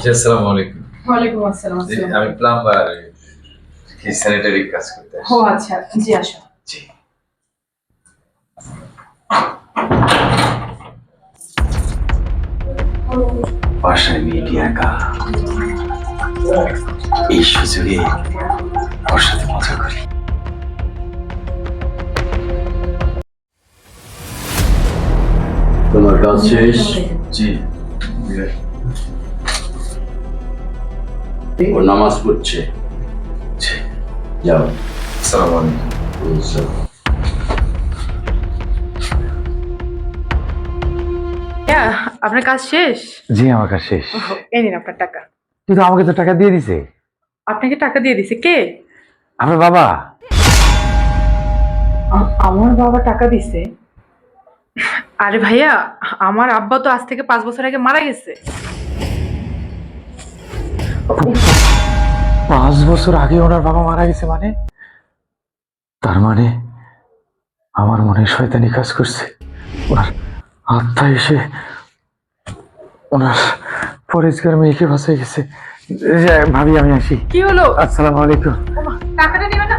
জি আসসালামু আলাইকুম। ওয়ালাইকুম আসসালাম আমি প্লাম্বার কি স্যানিটারি কাজ করতে ও আচ্ছা জি আসো। জি। বাসায় মেয়েটি একা। এই সুযোগে ওর সাথে মজা তোমার কাজ শেষ? জি। ও নামাজ পড়ছে। যাও। আসসালামু আলাইকুম। আপনার কাজ শেষ? জি আমার কাজ শেষ। এই নিন আপনার টাকা। কিন্তু আমাকে তো টাকা দিয়ে দিছে। আপনাকে টাকা দিয়ে দিছে কে? আমার বাবা। আমার বাবা টাকা দিছে? আরে ভাইয়া আমার আব্বা তো আজ থেকে পাঁচ বছর আগে মারা গেছে। পাঁচ বছর আগে ওনার বাবা মারা গেছে মানে? তার মানে আমার মনে শয়তানি কাজ করছে। ওনার আত্মা এসে ওনার পরিষ্কার মেয়েকে বাঁচাই গেছে। ভাবি আমি আসি। কি হলো? আসসালামু আলাইকুম। টাকাটা নেবে না?